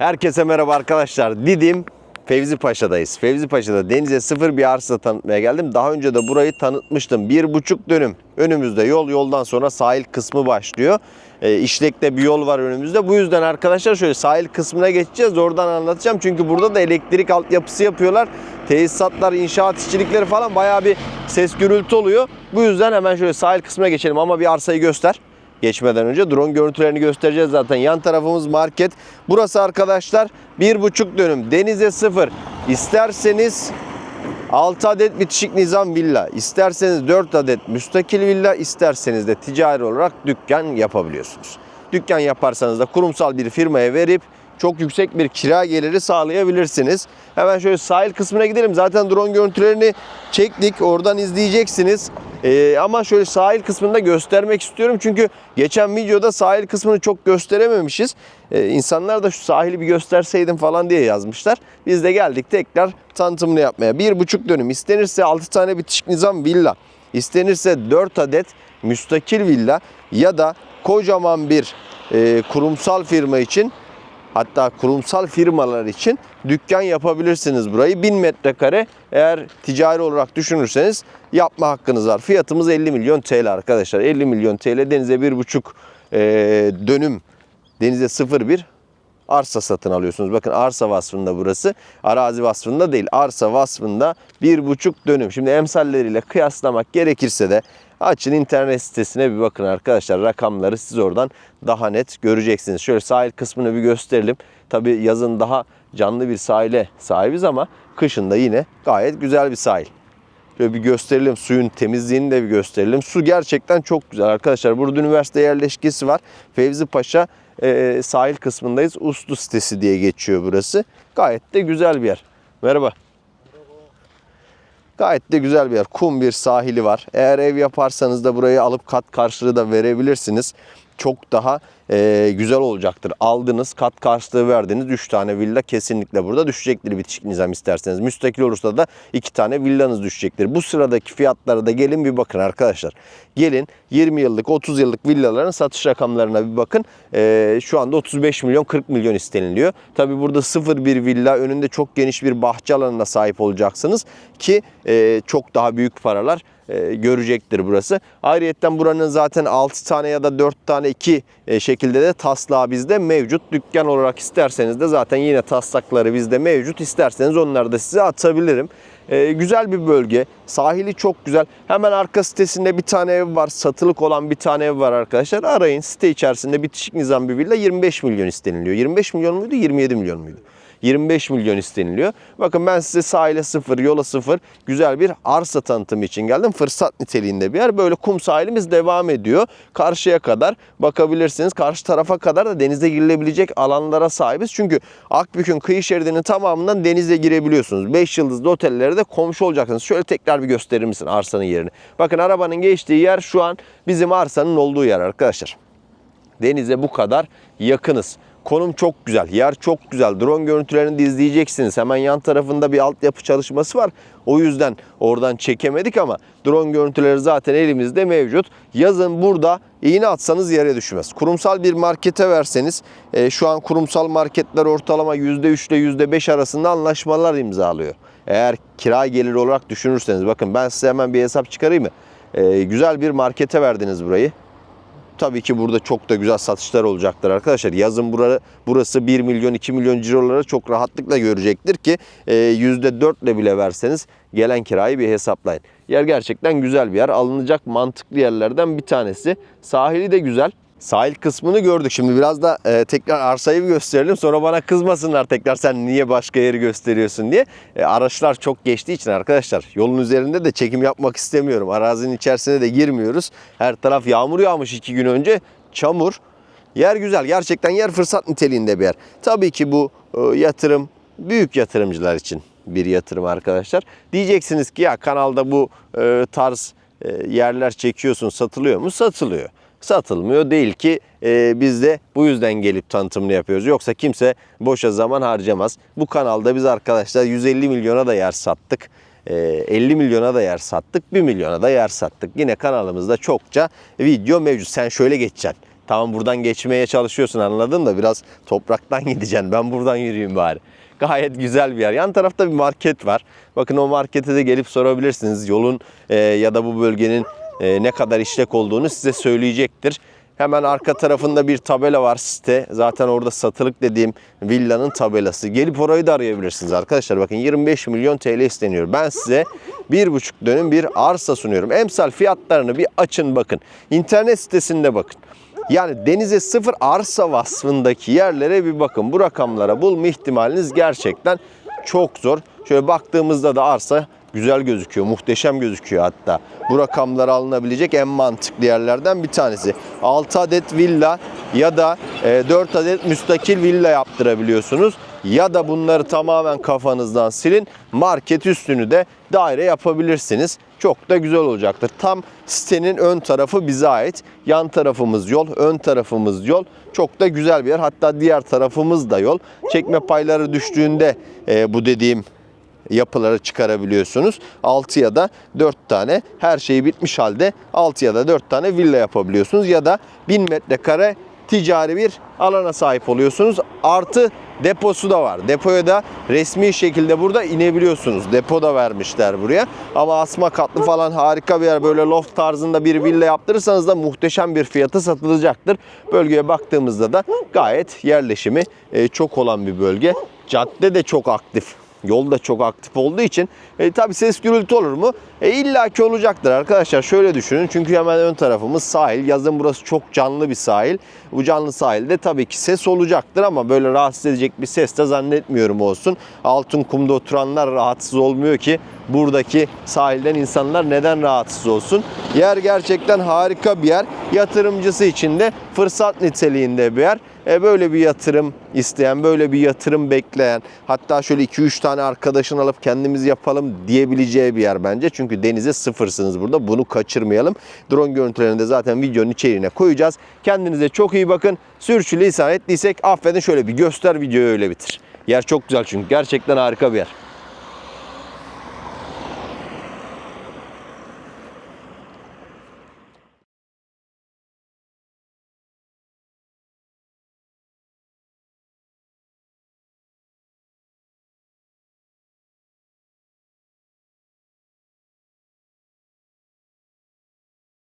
Herkese merhaba arkadaşlar. Didim Fevzi Paşa'dayız. Fevzi Paşa'da denize sıfır bir arsa tanıtmaya geldim. Daha önce de burayı tanıtmıştım. Bir buçuk dönüm. Önümüzde yol, yoldan sonra sahil kısmı başlıyor. E, işlekte bir yol var önümüzde. Bu yüzden arkadaşlar şöyle sahil kısmına geçeceğiz. Oradan anlatacağım. Çünkü burada da elektrik altyapısı yapıyorlar. Tesisatlar, inşaat işçilikleri falan bayağı bir ses gürültü oluyor. Bu yüzden hemen şöyle sahil kısmına geçelim ama bir arsayı göster geçmeden önce drone görüntülerini göstereceğiz zaten. Yan tarafımız market. Burası arkadaşlar bir buçuk dönüm. Denize sıfır. İsterseniz 6 adet bitişik nizam villa, isterseniz 4 adet müstakil villa, isterseniz de ticari olarak dükkan yapabiliyorsunuz. Dükkan yaparsanız da kurumsal bir firmaya verip çok yüksek bir kira geliri sağlayabilirsiniz. Hemen şöyle sahil kısmına gidelim. Zaten drone görüntülerini çektik. Oradan izleyeceksiniz. Ee, ama şöyle sahil kısmını da göstermek istiyorum. Çünkü geçen videoda sahil kısmını çok gösterememişiz. Ee, insanlar da şu sahili bir gösterseydim falan diye yazmışlar. Biz de geldik tekrar tanıtımını yapmaya. Bir buçuk dönüm istenirse 6 tane bitişik nizam villa. istenirse 4 adet müstakil villa ya da kocaman bir e, kurumsal firma için Hatta kurumsal firmalar için dükkan yapabilirsiniz burayı. 1000 metrekare eğer ticari olarak düşünürseniz yapma hakkınız var. Fiyatımız 50 milyon TL arkadaşlar. 50 milyon TL denize 1,5 e, dönüm denize 01 arsa satın alıyorsunuz. Bakın arsa vasfında burası. Arazi vasfında değil. Arsa vasfında bir buçuk dönüm. Şimdi emsalleriyle kıyaslamak gerekirse de açın internet sitesine bir bakın arkadaşlar. Rakamları siz oradan daha net göreceksiniz. Şöyle sahil kısmını bir gösterelim. Tabi yazın daha canlı bir sahile sahibiz ama kışın da yine gayet güzel bir sahil. Şöyle bir gösterelim. Suyun temizliğini de bir gösterelim. Su gerçekten çok güzel arkadaşlar. Burada üniversite yerleşkesi var. Fevzi Paşa e, sahil kısmındayız. Uslu sitesi diye geçiyor burası. Gayet de güzel bir yer. Merhaba. Gayet de güzel bir yer. Kum bir sahili var. Eğer ev yaparsanız da burayı alıp kat karşılığı da verebilirsiniz. Çok daha e, güzel olacaktır. Aldınız, kat karşılığı verdiniz. 3 tane villa kesinlikle burada düşecektir bitişik nizam isterseniz. Müstakil olursa da 2 tane villanız düşecektir. Bu sıradaki fiyatlara da gelin bir bakın arkadaşlar. Gelin 20 yıllık, 30 yıllık villaların satış rakamlarına bir bakın. E, şu anda 35 milyon, 40 milyon isteniliyor. Tabi burada sıfır bir villa, önünde çok geniş bir bahçe alanına sahip olacaksınız ki e, çok daha büyük paralar e, görecektir burası. Ayrıyeten buranın zaten 6 tane ya da 4 tane 2 e, şekilde de taslağı bizde mevcut. Dükkan olarak isterseniz de zaten yine taslakları bizde mevcut. İsterseniz onları da size atabilirim. E, güzel bir bölge. Sahili çok güzel. Hemen arka sitesinde bir tane ev var. Satılık olan bir tane ev var arkadaşlar. Arayın site içerisinde bitişik nizam bir villa 25 milyon isteniliyor. 25 milyon muydu 27 milyon muydu? 25 milyon isteniliyor. Bakın ben size sahile sıfır, yola sıfır güzel bir arsa tanıtımı için geldim. Fırsat niteliğinde bir yer. Böyle kum sahilimiz devam ediyor. Karşıya kadar bakabilirsiniz. Karşı tarafa kadar da denize girilebilecek alanlara sahibiz. Çünkü Akbük'ün kıyı şeridinin tamamından denize girebiliyorsunuz. 5 yıldızlı otellere de komşu olacaksınız. Şöyle tekrar bir gösterir misin arsanın yerini? Bakın arabanın geçtiği yer şu an bizim arsanın olduğu yer arkadaşlar. Denize bu kadar yakınız. Konum çok güzel, yer çok güzel. Drone görüntülerini de izleyeceksiniz. Hemen yan tarafında bir altyapı çalışması var. O yüzden oradan çekemedik ama drone görüntüleri zaten elimizde mevcut. Yazın burada iğne atsanız yere düşmez. Kurumsal bir markete verseniz e, şu an kurumsal marketler ortalama %3 ile %5 arasında anlaşmalar imzalıyor. Eğer kira geliri olarak düşünürseniz bakın ben size hemen bir hesap çıkarayım mı? E, güzel bir markete verdiniz burayı. Tabii ki burada çok da güzel satışlar olacaktır arkadaşlar. Yazın burası, burası 1 milyon 2 milyon ciroları çok rahatlıkla görecektir ki e, %4 ile bile verseniz gelen kirayı bir hesaplayın. Yer gerçekten güzel bir yer. Alınacak mantıklı yerlerden bir tanesi. Sahili de güzel. Sahil kısmını gördük. Şimdi biraz da e, tekrar arsayı gösterelim. Sonra bana kızmasınlar tekrar sen niye başka yeri gösteriyorsun diye. E, araçlar çok geçtiği için arkadaşlar yolun üzerinde de çekim yapmak istemiyorum. Arazinin içerisine de girmiyoruz. Her taraf yağmur yağmış iki gün önce. Çamur. Yer güzel. Gerçekten yer fırsat niteliğinde bir yer. Tabii ki bu e, yatırım büyük yatırımcılar için bir yatırım arkadaşlar. Diyeceksiniz ki ya kanalda bu e, tarz e, yerler çekiyorsun satılıyor mu? Satılıyor satılmıyor değil ki e, biz de bu yüzden gelip tanıtımını yapıyoruz. Yoksa kimse boşa zaman harcamaz. Bu kanalda biz arkadaşlar 150 milyona da yer sattık. E, 50 milyona da yer sattık. 1 milyona da yer sattık. Yine kanalımızda çokça video mevcut. Sen şöyle geçeceksin. Tamam buradan geçmeye çalışıyorsun anladın da biraz topraktan gideceksin. Ben buradan yürüyeyim bari. Gayet güzel bir yer. Yan tarafta bir market var. Bakın o markete de gelip sorabilirsiniz. Yolun e, ya da bu bölgenin e, ne kadar işlek olduğunu size söyleyecektir. Hemen arka tarafında bir tabela var site. Zaten orada satılık dediğim villanın tabelası. Gelip orayı da arayabilirsiniz arkadaşlar. Bakın 25 milyon TL isteniyor. Ben size bir buçuk dönüm bir arsa sunuyorum. Emsal fiyatlarını bir açın bakın. İnternet sitesinde bakın. Yani denize sıfır arsa vasfındaki yerlere bir bakın. Bu rakamlara bulma ihtimaliniz gerçekten çok zor. Şöyle baktığımızda da arsa güzel gözüküyor, muhteşem gözüküyor hatta. Bu rakamlara alınabilecek en mantıklı yerlerden bir tanesi. 6 adet villa ya da e, 4 adet müstakil villa yaptırabiliyorsunuz. Ya da bunları tamamen kafanızdan silin. Market üstünü de daire yapabilirsiniz. Çok da güzel olacaktır. Tam sitenin ön tarafı bize ait. Yan tarafımız yol, ön tarafımız yol. Çok da güzel bir yer. Hatta diğer tarafımız da yol. Çekme payları düştüğünde e, bu dediğim yapıları çıkarabiliyorsunuz. 6 ya da 4 tane her şeyi bitmiş halde 6 ya da 4 tane villa yapabiliyorsunuz. Ya da 1000 metrekare ticari bir alana sahip oluyorsunuz. Artı deposu da var. Depoya da resmi şekilde burada inebiliyorsunuz. Depo da vermişler buraya. Ama asma katlı falan harika bir yer. Böyle loft tarzında bir villa yaptırırsanız da muhteşem bir fiyata satılacaktır. Bölgeye baktığımızda da gayet yerleşimi e, çok olan bir bölge. Cadde de çok aktif. Yol da çok aktif olduğu için e, tabi ses gürültü olur mu? E, İlla ki olacaktır arkadaşlar. Şöyle düşünün çünkü hemen ön tarafımız sahil. Yazın burası çok canlı bir sahil. Bu canlı sahilde tabii ki ses olacaktır ama böyle rahatsız edecek bir ses de zannetmiyorum olsun. Altın kumda oturanlar rahatsız olmuyor ki buradaki sahilden insanlar neden rahatsız olsun? Yer gerçekten harika bir yer. Yatırımcısı için de fırsat niteliğinde bir yer. E böyle bir yatırım isteyen, böyle bir yatırım bekleyen, hatta şöyle 2-3 tane arkadaşını alıp kendimiz yapalım diyebileceği bir yer bence. Çünkü denize sıfırsınız burada. Bunu kaçırmayalım. Drone görüntülerini de zaten videonun içeriğine koyacağız. Kendinize çok iyi bakın. Sürçülisan ettiysek affedin şöyle bir göster videoyu öyle bitir. Yer çok güzel çünkü gerçekten harika bir yer.